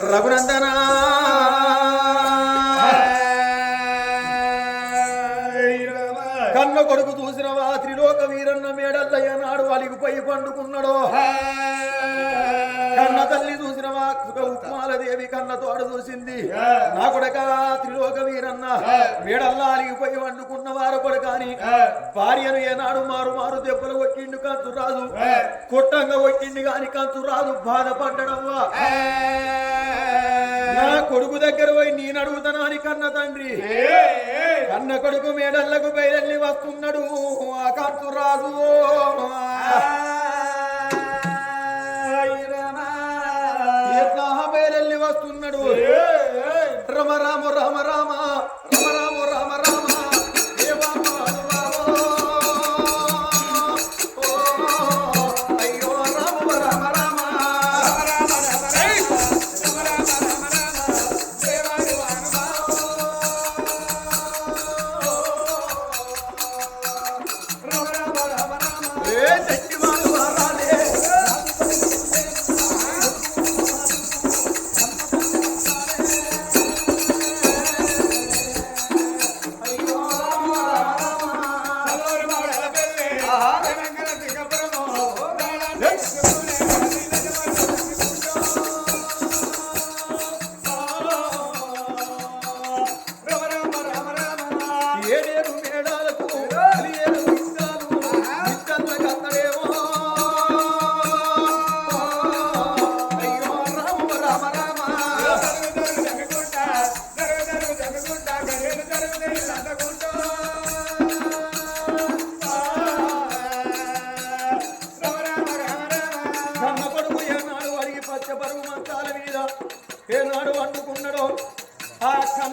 రఘునందన! కన్న కొడుకు చూసినవా త్రిలోక వీరన్న మేడల్లయ్య నాడు అలిగిపోయి పండుకున్నాడో. కన్న తల్లి చూసినవా? ఉప్మాలదేవి కన్న తోడు చూసింది. నా కొడక త్రిలోక వీరన్న. మేడల్లా అలిగిపోయి వండుకున్న వారు కొడకాని భార్యను ఏనాడు మారు మారు దెబ్బలు కొట్టిండు కంచు రాదు కొట్టంగా కొట్టిండు గాని కంచు రాదు బాధపడ్డడవ్వా నా కొడుకు దగ్గర పోయి నేను అడుగుతానా అని కన్న తండ్రి. కన్న కొడుకు మేడల్లకు బయలెల్లి వస్తున్నాడు ఆ కంచు రాదు వస్తున్నాడు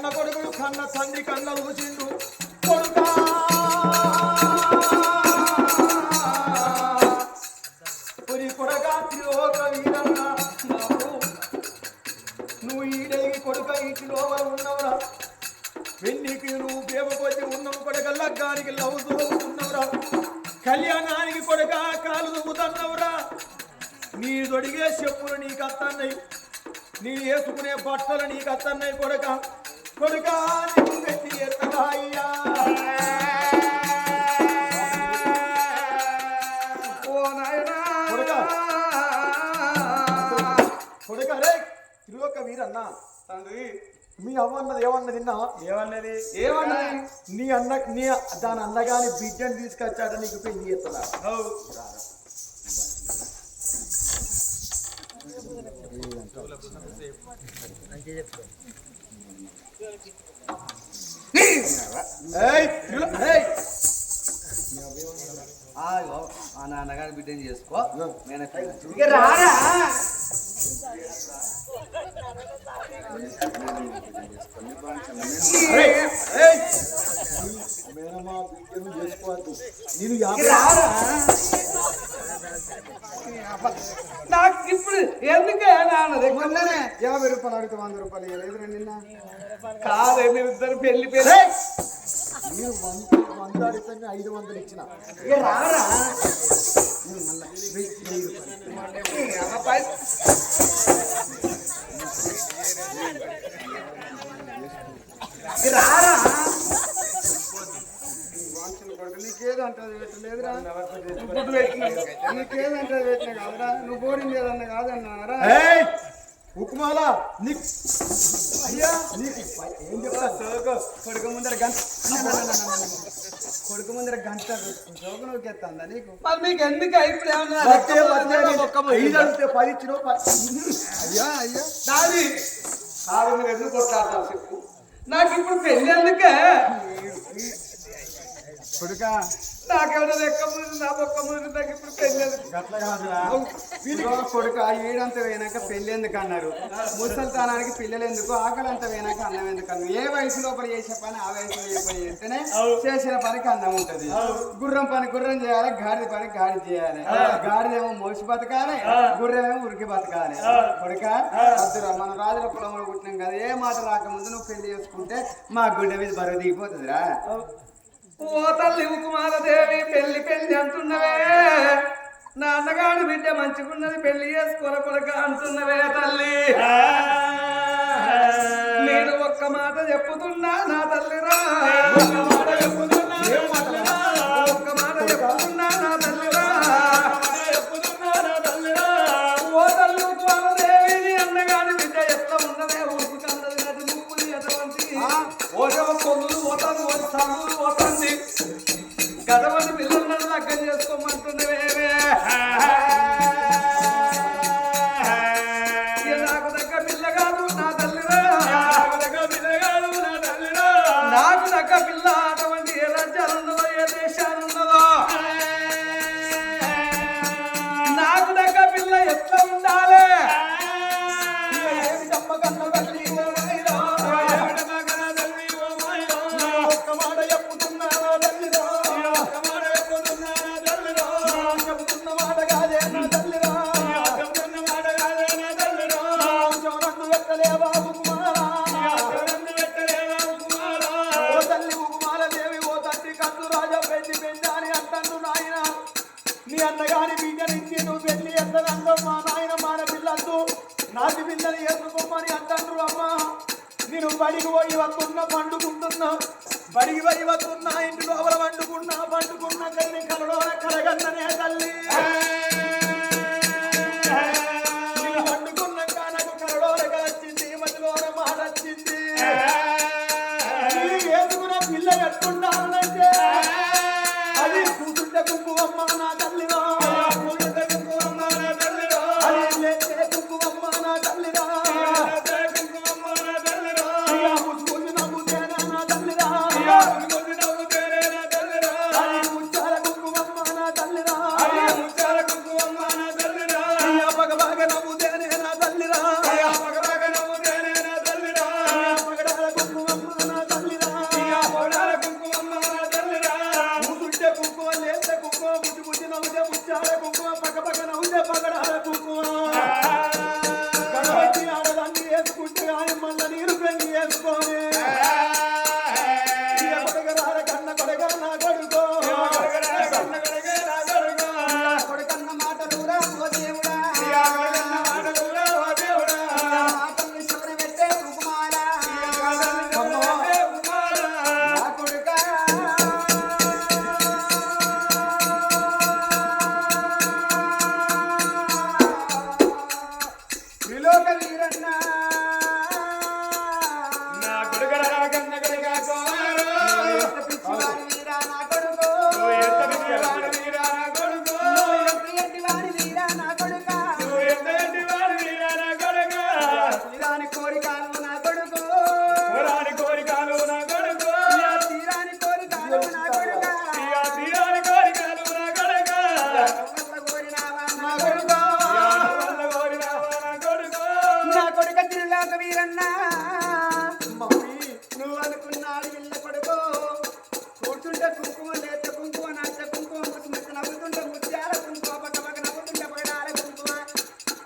కన్న కొడుకుడు కన్న తండ్రి కన్న ఊసిండు కొడుకా! పురి కొడగా త్రిలోక వీరన్న నాకు నువ్వు ఈడేగి కొడుక ఇంటిలో ఉన్నవరా. పెళ్ళికి నువ్వు పేపకొచ్చి ఉన్నావు కొడక లగ్గానికి లవ్ ఉన్నవరా. కళ్యాణానికి కొడక కాలు దువ్వుతున్నవరా నీ దొడిగే చెప్పులు నీకు అత్తన్నాయి నీ వేసుకునే బట్టలు నీకు అత్తన్నాయి కొడక. కొడుక నీకు పెట్టి ఎత్తగా అయ్యా. కొడుక. కొడుక రే తిరువక వీరన్న. తండ్రి. మీ అవ్వన్నది ఏమన్నది నిన్న? ఏమన్నది? ఏమన్నది? నీ అన్న నీ దాని అన్నగాని బిడ్డను తీసుకొచ్చాట నీకు పెళ్ళి చేస్తున్నా. ఏయ్ ఆగో ఆ నాన్నగారి బిడ్డని చేసుకో? నేను ఏయ్, ఏయ్. మేనమా బిడ్డను చేసుకోవద్దు. నేను యాభై నాకు ఇప్పుడు ఎందుకే నాన్న మొన్ననే యాభై రూపాయలు అడిగితే వంద రూపాయలు ఇవ్వలేదు నిన్న కాదే మీరు ఇద్దరు పెళ్లి పెళ్లి ఏయ్! నేను వంద వంద అడిగితే ఐదు వందలు ఇచ్చిన ఇక రారా నేను మళ్ళా వెయ్యి వెయ్యి రూపాయలు ఈ అమ్మ పై- ఇక రారా కొడుకు నీకేదంటే అది పెట్టలేదురా ఇప్పుడు పెట్టిన నీకేదంటే అది పెట్టిన కాదురా. నువ్వు బోరింగ్ ఏదన్నా కాదన్నారా? ఏయ్! ఉక్కుమాల నీకు అయ్యా! నీకు ఏం చెప్తా సోకు. కొడుకు ముందర గంట కొడుకు ముందర గంట నూకెత్తాందా నీకు? మరి మీకు ఎందుకు ఇప్పుడు ఏమన్నా పది ఇచ్చినావు పది అయ్యా అయ్యా. దాది ఎందుకు కొట్లాడతావు చెప్పు. నాకు ఇప్పుడు పెళ్ళి ఎందుకే? కొడుక నాకెవరో లెక్క ముందు నా ఒక్క ముందు నాకు ఇప్పుడు ఇదిగో కొడుక ఈడంత పోయినాక పెళ్ళి ఎందుకు అన్నారు? ముసలితనానికి పిల్లలు ఎందుకు ఆకలి అంత పోయినాక అన్నం ఎందుకు అన్నారు? ఏ వయసు లోపల చేసే పని ఆ వయసులో ఏ పని చేస్తేనే చేసిన పనికి అన్నం ఉంటది. గుర్రం పని గుర్రం చేయాలి గాడిద పని గాడి చేయాలి. గాడిదేమో మోసి బతకాలి గుర్రమేమో ఉరికి బతకాలి. కొడుక వద్దురా మన రాజుల కులంలో పుట్టినాం కదా ఏ మాట రాకముందు నువ్వు పెళ్ళి చేసుకుంటే మా గుడ్డ మీద బరువు దిగిపోతుందిరా. ఓ తల్లి పెళ్ళి పెళ్ళి అంటున్నవే. నాన్నగాడు బిడ్డ మంచిగున్నది పెళ్ళి చేసుకోర కొడక అంటున్నవే తల్లి. నేను ఒక్క మాట చెప్పుతున్నా నా తల్లిరా. అంటాను రాజా పెళ్ళి పెద్ద అని అంటాను నాయన. నీ అన్నగారి బిడ్డ నుంచి నువ్వు పెళ్ళి ఎత్తదంటో మా నాయన మాన పిల్లద్దు నాటి పిల్లని ఎదుర్కోమని అంటాను అమ్మా. నేను బడికి పోయి వస్తున్నా పండుకుంటున్నా. బడికి పోయి వస్తున్నా ఇంటి లోపల పండుకున్నా పండుకున్నా తల్లి కలడోన కలగన్ననే తల్లి. ఎట్టున్న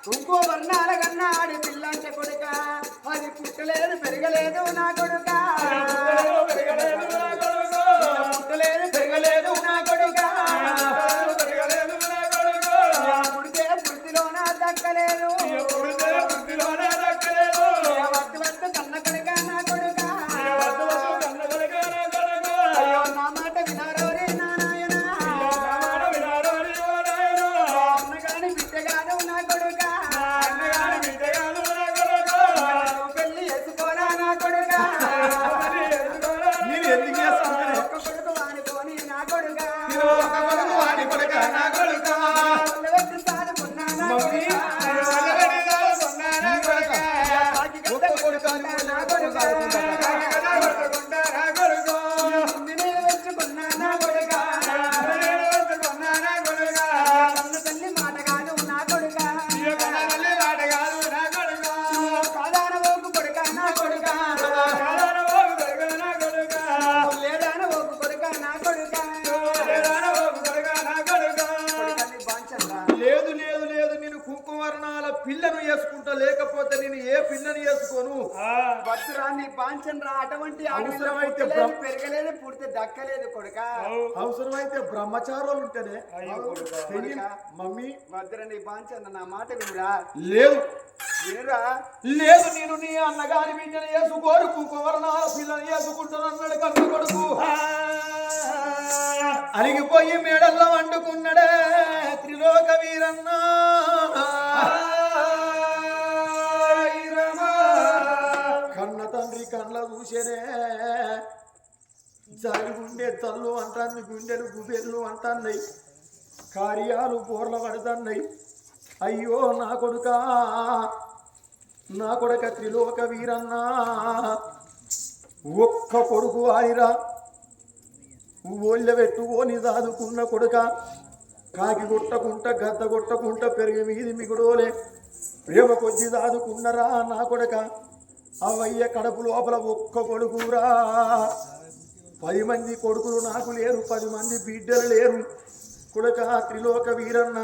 ఇంకో వర్ణాల కన్నా ఆడి పిల్లంటే కొడుక. అది పుట్టలేదు పెరగలేదు నా కొడుకా. వస్తురా నీ బాంచనరా అటువంటి అవసరమైతే పెరగలేదు పుడితే దక్కలేదు కొడుక. అవసరమైతే బ్రహ్మచారాలు ఉంటేనే మమ్మీ. వద్దరా నీ బాంచన నా మాట వినురా. లేదు. లేదు నేను నీ అన్నగారి వింజన వేసుకోరుకు కువరనాల పిల్లని వేసుకుంటున్నాడు కన్న కొడుకు. అరిగిపోయి మేడల్లో వండుకున్నాడే త్రిలోక వీరన్నా. కళ్ళ చూసేనే జారి గుండె తల్లు అంటాన్ని గుండెలు గుబెళ్ళు అంటాన్నాయి. కార్యాలు బోర్ల పడుతున్నాయి. అయ్యో నా కొడుకా నా కొడుక త్రిలోక వీరన్నా. ఒక్క కొడుకు ఆయిరా ఒళ్ళ పెట్టుకొని దాదుకున్న కొడుక కాకి కొట్టకుంట గద్ద కొట్టకుంట పెరిగి మీది మిగుడోలే. ప్రేమ కొద్ది దాదుకున్నరా నా కొడుక. అవయ్య కడుపు లోపల ఒక్క కొడుకురా. పది మంది కొడుకులు నాకు లేరు పది మంది బిడ్డలు లేరు. కొడుక త్రిలోక వీరన్న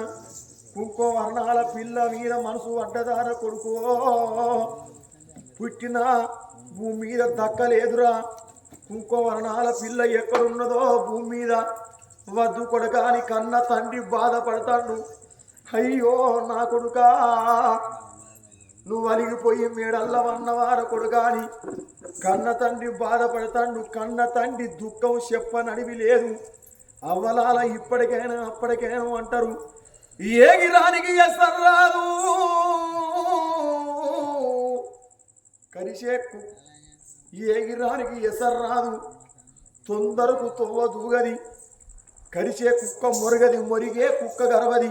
కుంకో వర్ణాల పిల్ల వీర మనసు అడ్డదార కొడుకో. పుట్టిన భూమి మీద దక్కలేదురా. కుంకో వర్ణాల పిల్ల ఎక్కడున్నదో భూమి మీద వద్దు కొడకాని కన్న తండ్రి బాధపడతాడు. అయ్యో నా కొడుకా నువ్వు అలిగిపోయి మేడల్ల వన్నవార కొడుగాని కన్న తండ్రి బాధపడతాడు కన్న తండ్రి దుఃఖం చెప్పనడివి లేదు. అవ్వలాల ఇప్పటికైనా అప్పటికైనా అంటారు ఏగిరానికి ఎసర్రాదు కరిసేక్కు ఏగిరానికి ఎసర్రాదు తొందరకు తొవ్వ దూగది. కరిసే కుక్క మొరగది మొరిగే కుక్క గర్వది.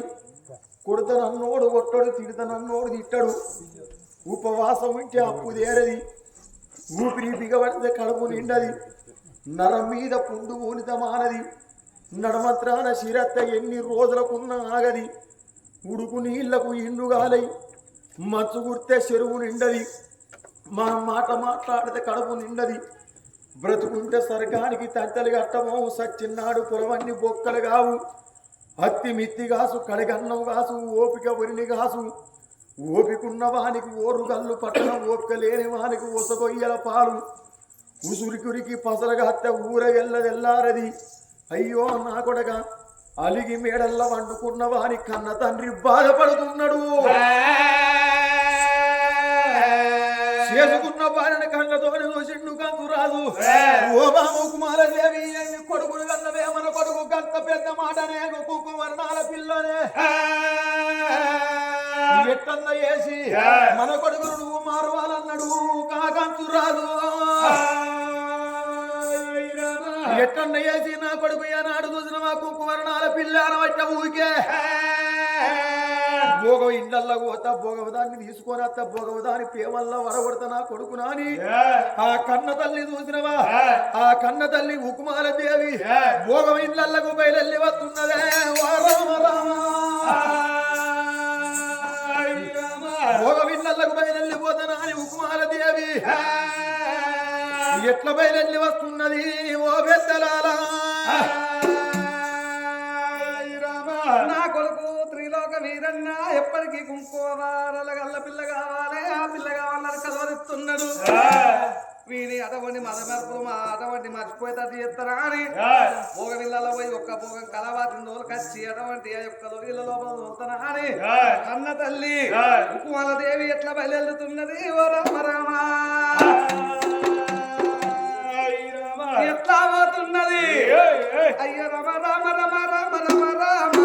కొడుత నన్నోడు కొట్టడు తిడత నన్నోడు తిట్టడు. ఉపవాసం ఉంటే అప్పు దేరది ఊపిరి బిగబడితే కడుపు నిండది. నరం మీద పుండు ఊనితమానది నడమత్రాన శిరత్త ఎన్ని రోజులకున్న ఆగది. ఉడుకు నీళ్ళకు ఇండుగాలై మచ్చు గుర్తే చెరువు నిండది. మా మాట మాట్లాడితే కడుపు నిండది. బ్రతుకుంటే స్వర్గానికి తంతలు కట్టమో సచ్చిన్నాడు పొలవన్నీ బొక్కలు కావు. అత్తి మిత్తి కాసు కడగన్నం కాసు ఓపిక వరిని కాసు. ఓపికున్న వానికి ఓరు గల్లు పట్టణ ఓపిక లేని వానికి ఒసగొయ్యల పాలు. ఉసురికురికి పసరగా అత్త ఊరగెల్లదెల్లారది అయ్యో నా కొడక అలిగి మేడల్ల వండుకున్న వాని కన్న తండ్రి బాధపడుతున్నాడు. చేసుకున్న భార్యను కళ్ళతోనే చూసిండు కంకు రాదు ఓ బాము కుమారదేవి కొడుకు గంత పెద్ద మాటనే కుక్కు వర్ణాల పిల్లనే ఎట్టన్న వేసి మన కొడుకును నువ్వు మారవాలన్నాడు కాకంతు రాదు ఎట్టన్న వేసి నా కొడుకు ఏనాడు చూసిన మా కుక్కు వర్ణాల పిల్లాన పట్ట ఊరికే. భోగం ఇండల్లో పోతా భోగవదాన్ని తీసుకొని అత్త భోగవదాని ప్రేమల్లో వరగొడతా నా కొడుకు నాని. ఆ కన్న తల్లి చూసినవా? ఆ కన్న తల్లి ఉకుమాల దేవి భోగం ఇండ్లకు బయలెల్లి వస్తున్నదే. రామ రామ. భోగం ఇండ్లకు బయలెల్లి పోతానా అని ఉకుమాల దేవి ఎట్ల బయలెల్లి వస్తున్నది? ఓ పెద్దలాలా. పిల్లకి కుంకోవారల గల్ల పిల్ల కావాలి. ఆ పిల్ల కావాలని కలవరిస్తున్నాడు వీని అటువంటి మదమెరుపులు మా అటువంటి మర్చిపోయేటట్టు చెప్తారా అని. భోగ ఇళ్ళలో పోయి ఒక్క భోగ కలవాతిన అటవంటి అటువంటి యొక్క ఇళ్ళ లోపల దోలుతానా అని. అన్న తల్లి దేవి ఎట్లా బయలుదేరుతున్నది? ఓ రామ రామ! ఎట్లా పోతున్నది? అయ్య రమ రామ రమ రామ రమ రామ!